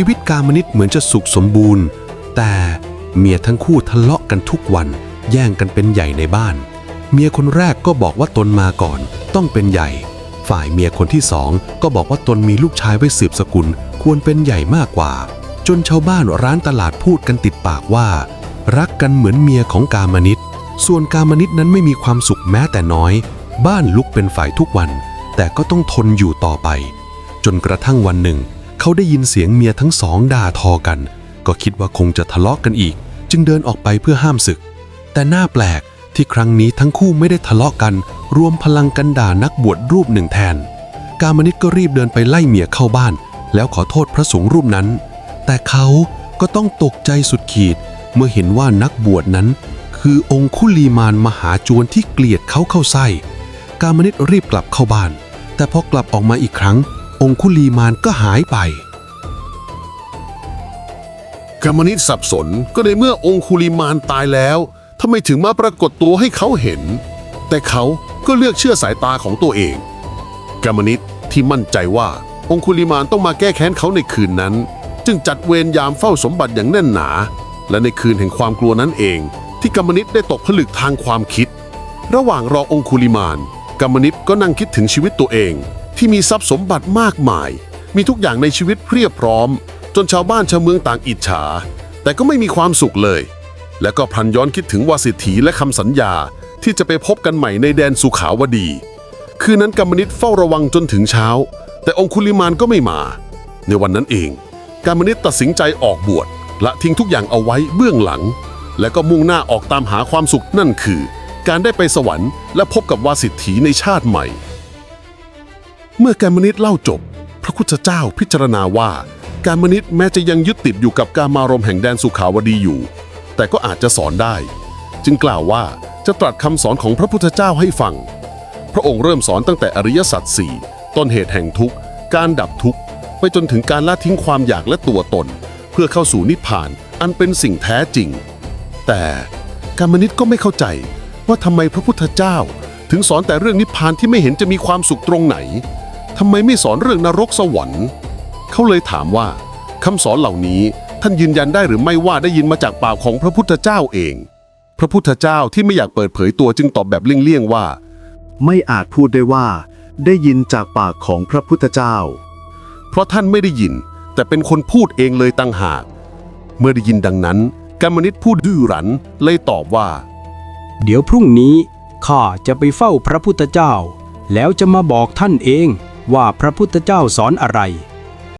ชีวิตกามนิตเหมือนจะสุขสมบูรณ์ แต่เมียทั้งคู่ทะเลาะกันทุกวัน แย่งกันเป็นใหญ่ในบ้าน เมียคนแรกก็บอกว่าตนมาก่อน ต้องเป็นใหญ่ ฝ่ายเมียคนที่สองก็บอกว่าตนมีลูกชายไว้สืบสกุล ควรเป็นใหญ่มากกว่า จนชาวบ้านร้านตลาดพูดกันติดปากว่า รักกันเหมือนเมียของกามนิตส่วนกามนิตนั้นไม่มีความสุขแม้แต่น้อย บ้านลุกเป็นฝ่ายทุกวัน แต่ก็ต้องทนอยู่ต่อไป จนกระทั่งวันหนึ่ง เขาได้ยินเสียงเมียทั้งสองด่าทอกัน ก็คิดว่าคงจะทะเลาะกันอีก จึงเดินออกไปเพื่อห้ามศึก แต่หน่าแปลกที่ครั้งนี้ทั้งคู่ไม่ได้ทะเลาะกัน รวมพลังกันด่านักบวชรูปหนึ่งแทน กามนิตก็รีบเดินไปไล่เมียเข้าบ้าน แล้วขอโทษพระสงฆ์รูปนั้น แต่เขาก็ต้องตกใจสุดขีด เมื่อเห็นว่านักบวชนั้น คือองคุลีมานมหาจวนที่เกลียดเขาเข้าไส้ กามนิตรีบกลับเข้าบ้าน แต่พอกลับออกมาอีกครั้ง องคุลีมานก็หายไปกามนิตสับสนก็ในเมื่อองคุลิมานตายแล้วทำไมถึงมาปรากฏตัวให้เขาเห็น แต่เขาก็เลือกเชื่อสายตาของตัวเองกามนิตที่มั่นใจว่าองคุลิมานต้องมาแก้แค้นเขาในคืนนั้น จึงจัดเวรยามเฝ้าสมบัติอย่างแน่นหนา และในคืนแห่งความกลัวนั้นเอง ที่กามนิตได้ตกผลึกทางความคิด ระหว่างรอองคุลิมานกามนิตก็นั่งคิดถึงชีวิตตัวเอง ที่มีทรัพย์สมบัติมากมาย มีทุกอย่างในชีวิตเพียบพร้อม จนชาวบ้านชาวเมืองต่างอิจฉา แต่ก็ไม่มีความสุขเลย และก็พลันย้อนคิดถึงวาสิทธีและคำสัญญาที่จะไปพบกันใหม่ในแดนสุขาวดี คืนนั้นกามนิตเฝ้าระวังจนถึงเช้า แต่องคุลิมานก็ไม่มา ในวันนั้นเองกามนิตตัดสินใจออกบวชละทิ้งทุกอย่างเอาไว้เบื้องหลัง และก็มุ่งหน้าออกตามหาความสุขนั่นคือ การได้ไปสวรรค์และพบกับวาสิทธีในชาติใหม่ เมื่อการมนิตเล่าจบ พระพุทธเจ้าพิจารณาว่า การมนิตแม้จะยังยึดติดอยู่กับการมารมแห่งแดนสุขาวดีอยู่ แต่ก็อาจจะสอนได้ จึงกล่าวว่าจะตรัสคำสอนของพระพุทธเจ้าให้ฟัง พระองค์เริ่มสอนตั้งแต่อริยสัจสี่ต้นเหตุแห่งทุกข์ การดับทุกข์ ไปจนถึงการละทิ้งความอยากและตัวตน เพื่อเข้าสู่นิพพานอันเป็นสิ่งแท้จริง แต่การมนิตก็ไม่เข้าใจว่าทำไมพระพุทธเจ้า ถึงสอนแต่เรื่องนิพพานที่ไม่เห็นจะมีความสุขตรงไหน ทำไมไม่สอนเรื่องนรกสวรรค์ เขาเลยถามว่าคำสอนเหล่านี้ท่านยืนยันได้หรือไม่ว่าได้ยินมาจากปากของพระพุทธเจ้าเอง พระพุทธเจ้าที่ไม่อยากเปิดเผยตัวจึงตอบแบบเลี่ยงๆว่า ไม่อาจพูดได้ว่า ได้ยินจากปากของพระพุทธเจ้า เพราะท่านไม่ได้ยิน แต่เป็นคนพูดเองเลยตั้งหาก เมื่อได้ยินดังนั้นกามนิตพูดดื้อรั้นเลยตอบว่า เดี๋ยวพรุ่งนี้ข้าจะไปเฝ้าพระพุทธเจ้า แล้วจะมาบอกท่านเอง ว่าพระพุทธเจ้าสอนอะไร